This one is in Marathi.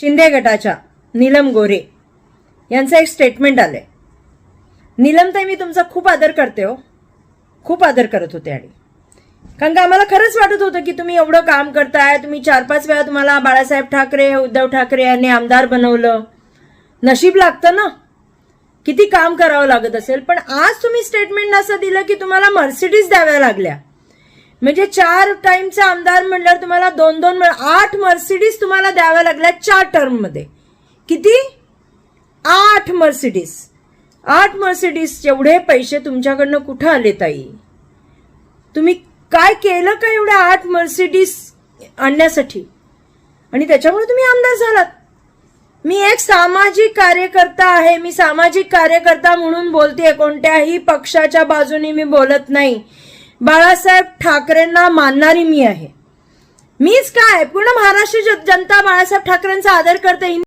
शिंदे गटाच्या नीलम गोरे यांचं एक स्टेटमेंट आलंय. नीलमताई मी तुमचा खूप आदर करते हो. खूप आदर करत होते आणि. कारण का आम्हाला खरंच वाटत होतं की तुम्ही एवढं काम करताय तुम्ही चार पाच वेळा तुम्हाला बाळासाहेब ठाकरे उद्धव ठाकरे यांनी आमदार बनवलं. नशीब लागतं ना. किती काम करावं लागत असेल. पण आज तुम्ही स्टेटमेंट असं दिलं की तुम्हाला मर्सिडीज द्याव्या लागल्या. म्हणजे चार टाइमचा आमदार म्हणल्यावर तुम्हाला दोन दोन आठ मर्सिडीज तुम्हाला द्याव्या लागल्या चार टर्ममध्ये किती? आठ मर्सिडीज आठ मर्सिडीज एवढे पैसे तुमच्याकडनं कुठं आले ताई? तुम्ही काय केलं का एवढ्या आठ मर्सिडीज आणण्यासाठी? आणि त्याच्यामुळे तुम्ही आमदार झालात. मी एक सामाजिक कार्यकर्ता आहे. मी सामाजिक कार्यकर्ता म्हणून बोलते कोणत्याही पक्षाच्या बाजूने मी बोलत नाही. बाळासाहेब ठाकरेंना मानणारी मी आहे. मीच काय? पूर्ण महाराष्ट्र जनता बाळासाहेब ठाकरेंचा आदर करते.